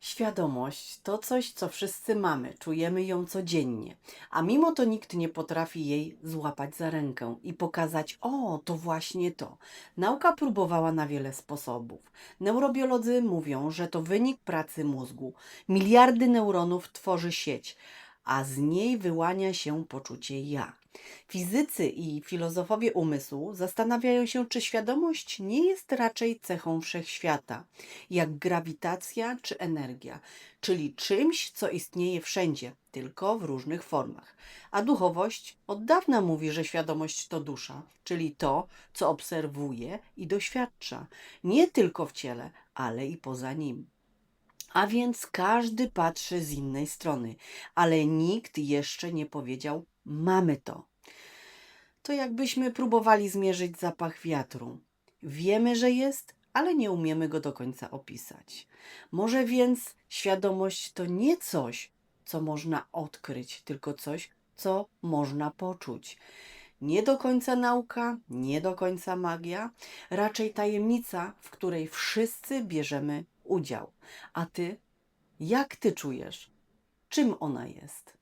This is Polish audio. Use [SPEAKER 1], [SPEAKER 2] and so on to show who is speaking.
[SPEAKER 1] Świadomość to coś, co wszyscy mamy, czujemy ją codziennie, a mimo to nikt nie potrafi jej złapać za rękę i pokazać: O, to właśnie to. Nauka próbowała na wiele sposobów. Neurobiolodzy mówią, że to wynik pracy mózgu. Miliardy neuronów tworzy sieć, a z niej wyłania się poczucie ja. Fizycy i filozofowie umysłu zastanawiają się, czy świadomość nie jest raczej cechą wszechświata, jak grawitacja czy energia, czyli czymś, co istnieje wszędzie, tylko w różnych formach. A duchowość od dawna mówi, że świadomość to dusza, czyli to, co obserwuje i doświadcza, nie tylko w ciele, ale i poza nim. A więc każdy patrzy z innej strony, ale nikt jeszcze nie powiedział: Mamy to. To jakbyśmy próbowali zmierzyć zapach wiatru. Wiemy, że jest, ale nie umiemy go do końca opisać. Może więc świadomość to nie coś, co można odkryć, tylko coś, co można poczuć. Nie do końca nauka, nie do końca magia, raczej tajemnica, w której wszyscy bierzemy udział. A ty, jak ty czujesz? Czym ona jest?